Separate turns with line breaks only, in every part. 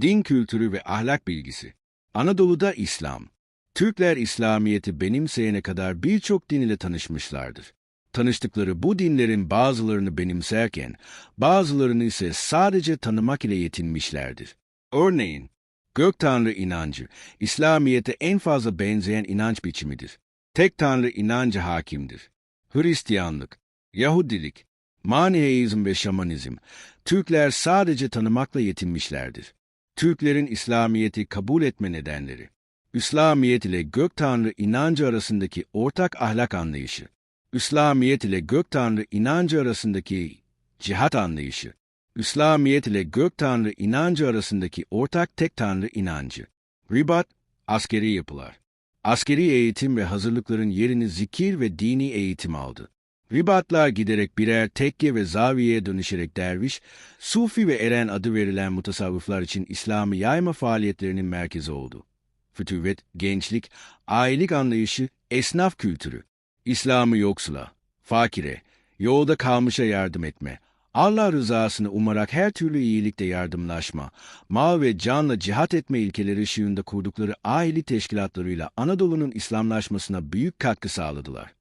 Din kültürü ve ahlak bilgisi. Anadolu'da İslam. Türkler İslamiyet'i benimseyene kadar birçok din ile tanışmışlardır. Tanıştıkları bu dinlerin bazılarını benimserken, bazılarını ise sadece tanımak ile yetinmişlerdir. Örneğin, Gök Tanrı inancı, İslamiyet'e en fazla benzeyen inanç biçimidir. Tek Tanrı inancı hakimdir. Hristiyanlık, Yahudilik, Maniheizm ve Şamanizm, Türkler sadece tanımakla yetinmişlerdir. Türklerin İslamiyet'i kabul etme nedenleri. İslamiyet ile Gök Tanrı inancı arasındaki ortak ahlak anlayışı. İslamiyet ile Gök Tanrı inancı arasındaki cihat anlayışı. İslamiyet ile Gök Tanrı inancı arasındaki ortak tek Tanrı inancı. Ribat, askeri yapılar. Askeri eğitim ve hazırlıkların yerini zikir ve dini eğitim aldı. Ribatlar giderek birer tekke ve zaviyeye dönüşerek derviş, Sufi ve Eren adı verilen mutasavvıflar için İslam'ı yayma faaliyetlerinin merkezi oldu. Fütüvet, gençlik, ailelik anlayışı, esnaf kültürü, İslam'ı yoksula, fakire, yolda kalmışa yardım etme, Allah rızasını umarak her türlü iyilikte yardımlaşma, mal ve canla cihat etme ilkeleri ışığında kurdukları aile teşkilatlarıyla Anadolu'nun İslamlaşmasına büyük katkı sağladılar.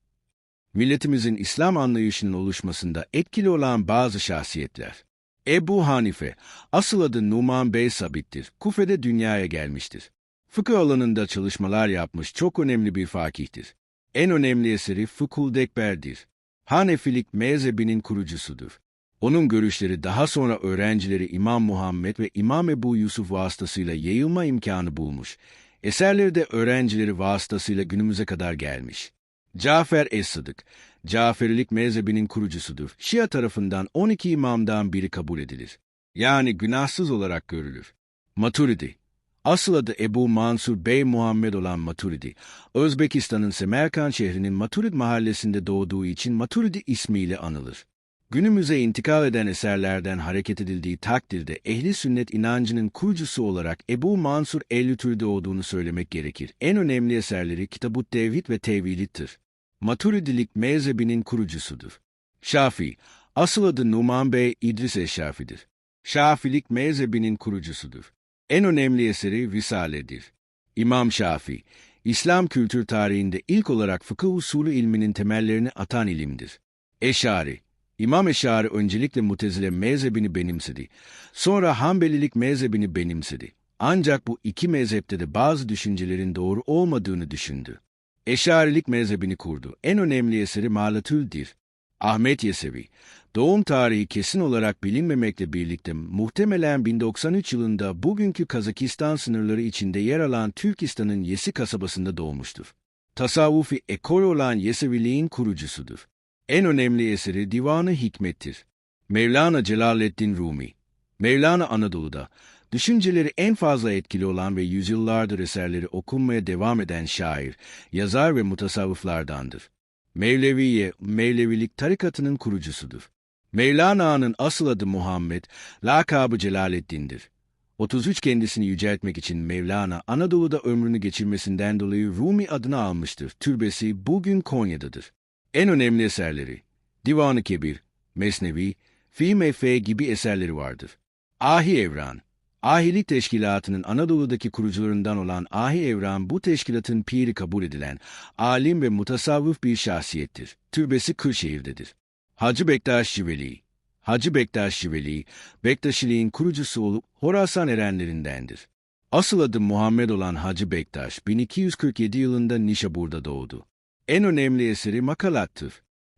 Milletimizin İslam anlayışının oluşmasında etkili olan bazı şahsiyetler. Ebu Hanife, asıl adı Numan Bey Sabit'tir. Kufe'de dünyaya gelmiştir. Fıkıh alanında çalışmalar yapmış çok önemli bir fakihtir. En önemli eseri Fıkhul Dekber'dir. Hanefilik mezhebinin kurucusudur. Onun görüşleri daha sonra öğrencileri İmam Muhammed ve İmam Ebu Yusuf vasıtasıyla yayılma imkanı bulmuş. Eserleri de öğrencileri vasıtasıyla günümüze kadar gelmiş. Cafer Es-Sıdık, Caferilik mezhebinin kurucusudur. Şia tarafından 12 imamdan biri kabul edilir. Yani günahsız olarak görülür. Maturidi, asıl adı Ebu Mansur Bey Muhammed olan Maturidi, Özbekistan'ın Semerkant şehrinin Maturid mahallesinde doğduğu için Maturidi ismiyle anılır. Günümüze intikal eden eserlerden hareket edildiği takdirde ehli sünnet inancının kurucusu olarak Ebu Mansur el-Lütür'de olduğunu söylemek gerekir. En önemli eserleri Kitab-ı Tevhid ve Tevhidittir. Maturidilik mezhebinin kurucusudur. Şafii, asıl adı Numan Bey İdris Eşşafi'dir. Şafilik mezhebinin kurucusudur. En önemli eseri Risale'dir. İmam Şafii, İslam kültür tarihinde ilk olarak fıkıh usulü ilminin temellerini atan ilimdir. Eşari, İmam Eşari öncelikle Mutezile mezhebini benimsedi. Sonra Hanbelilik mezhebini benimsedi. Ancak bu iki mezhepte de bazı düşüncelerin doğru olmadığını düşündü. Eşarilik mezhebini kurdu. En önemli eseri Malatül'dir. Ahmet Yesevi, doğum tarihi kesin olarak bilinmemekle birlikte muhtemelen 1093 yılında bugünkü Kazakistan sınırları içinde yer alan Türkistan'ın Yesi kasabasında doğmuştur. Tasavvufi ekol olan Yeseviliğin kurucusudur. En önemli eseri Divanı Hikmet'tir. Mevlana Celaleddin Rumi, Mevlana Anadolu'da, düşünceleri en fazla etkili olan ve yüzyıllardır eserleri okunmaya devam eden şair, yazar ve mutasavvıflardandır. Mevleviye, Mevlevilik tarikatının kurucusudur. Mevlana'nın asıl adı Muhammed, lakabı Celaleddin'dir. 33 kendisini yüceltmek için Mevlana, Anadolu'da ömrünü geçirmesinden dolayı Rumi adını almıştır. Türbesi bugün Konya'dadır. En önemli eserleri, Divan-ı Kebir, Mesnevi, Fi gibi eserleri vardır. Ahi Evran, Ahilik Teşkilatı'nın Anadolu'daki kurucularından olan Ahi Evran bu teşkilatın piri kabul edilen, alim ve mutasavvıf bir şahsiyettir. Türbesi Kırşehir'dedir. Hacı Bektaş Şiveli, Hacı Bektaş Şiveli, Bektaşiliğin kurucusu olup Horasan erenlerindendir. Asıl adı Muhammed olan Hacı Bektaş, 1247 yılında Nişabur'da doğdu. En önemli eseri makalattır.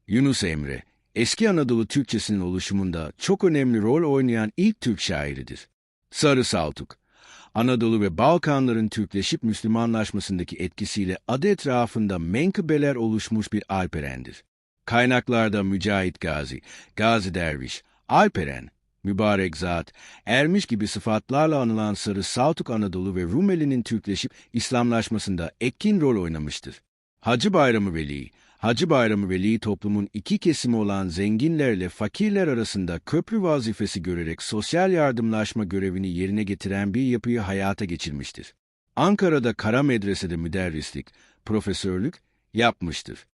Yunus Emre, eski Anadolu Türkçesinin oluşumunda çok önemli rol oynayan ilk Türk şairidir. Sarı Saltuk, Anadolu ve Balkanların Türkleşip Müslümanlaşmasındaki etkisiyle adı etrafında menkıbeler oluşmuş bir alperendir. Kaynaklarda Mücahit Gazi, Gazi Derviş, Alperen, Mübarek Zat, Ermiş gibi sıfatlarla anılan Sarı Saltuk Anadolu ve Rumeli'nin Türkleşip İslamlaşmasında etkin rol oynamıştır. Hacı Bayramı Veli, Hacı Bayramı Veli toplumun iki kesimi olan zenginlerle fakirler arasında köprü vazifesi görerek sosyal yardımlaşma görevini yerine getiren bir yapıyı hayata geçirmiştir. Ankara'da Kara Medrese'de müderrislik, profesörlük yapmıştır.